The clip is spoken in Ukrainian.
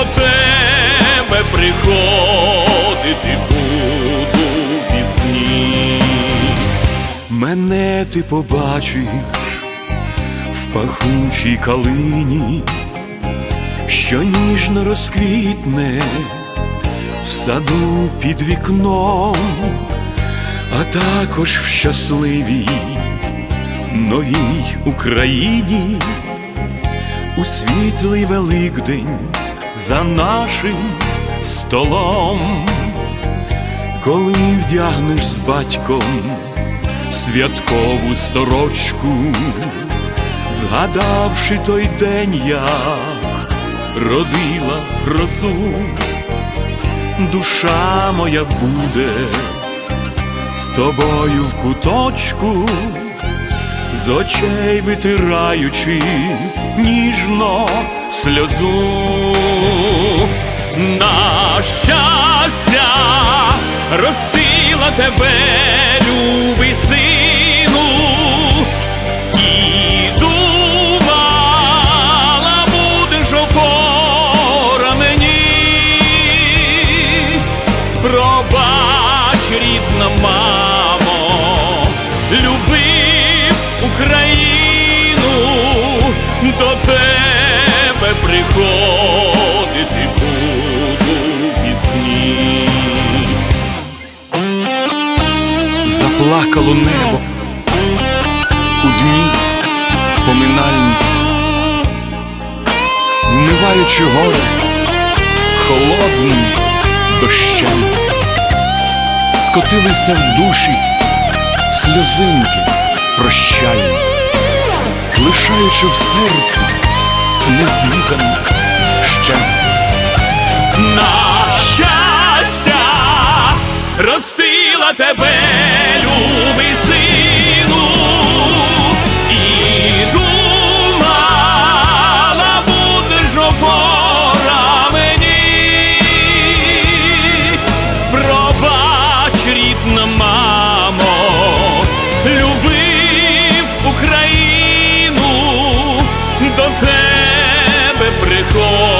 до тебе приходити буду пізні. Мене ти побачиш в пахучій калині, що ніжно розквітне в саду під вікном, а також в щасливій новій Україні, у світлий Великдень за нашим столом, коли вдягнеш з батьком святкову сорочку, згадавши той день, як родила грозу, душа моя буде з тобою в куточку, з очей витираючи ніжно сльозу. На щастя ростила тебе, любий сину, і думала, будеш опора мені, пробач, рідна мамо, любив Україну, до тебе Заплакало небо. У дні поминальні, вмиваючи горе холодним дощем, скотилися в душі сльозинки прощальні, лишаючи в серці незвіданий ще. На щастя ростила тебе, і думала, будеш опора мені. Пробач, рідна мамо, любив Україну, до тебе приходить